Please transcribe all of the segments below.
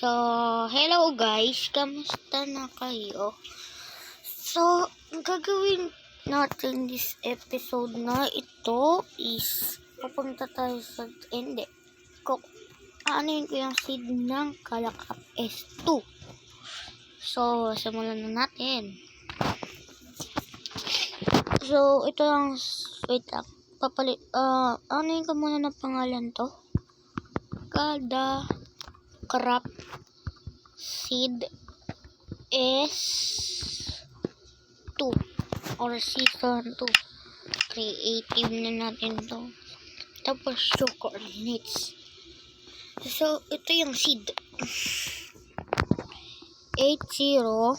So, hello guys, kamusta na kayo? So, ang gagawin natin this episode na ito is pupunta tayo sa, hindi, ko, ano ko yung seed ng Kalakap S2. So, simulan na natin. So, ito lang, wait lang, papalit, ah, ano yung ka muna ng pangalan to? Kada crop seed is 2 or season 2 creative na natin to. Tapos yung coordinates. So ito yung seed. 80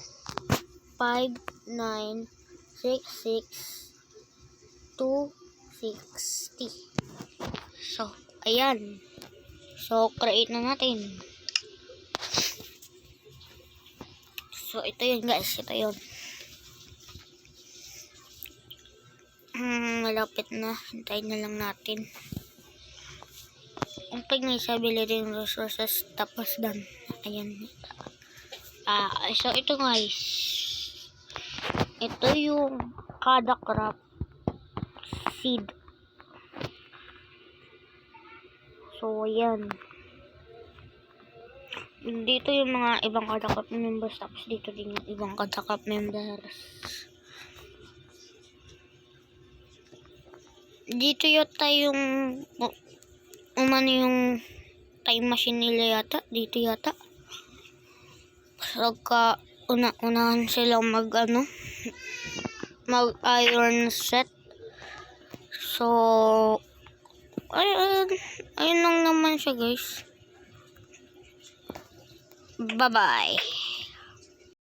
59 66 260 so ayan. So create na natin So, ito yun guys. Ito yun. Hmm, malapit na. Hintayin na lang natin. Ang pag may sabili rin resources tapos done. Ayan. Ah, so ito guys. Ito yung kada crop seed. So, ayan. Dito yung mga ibang kadakap members tapos dito din yung ibang kadakap members. Dito yata yung u- umano yung time machine nila yata. Dito yata. Pagka una-unahan sila mag ano mag iron set. So ayun, ayun lang naman siya guys. Bye-bye.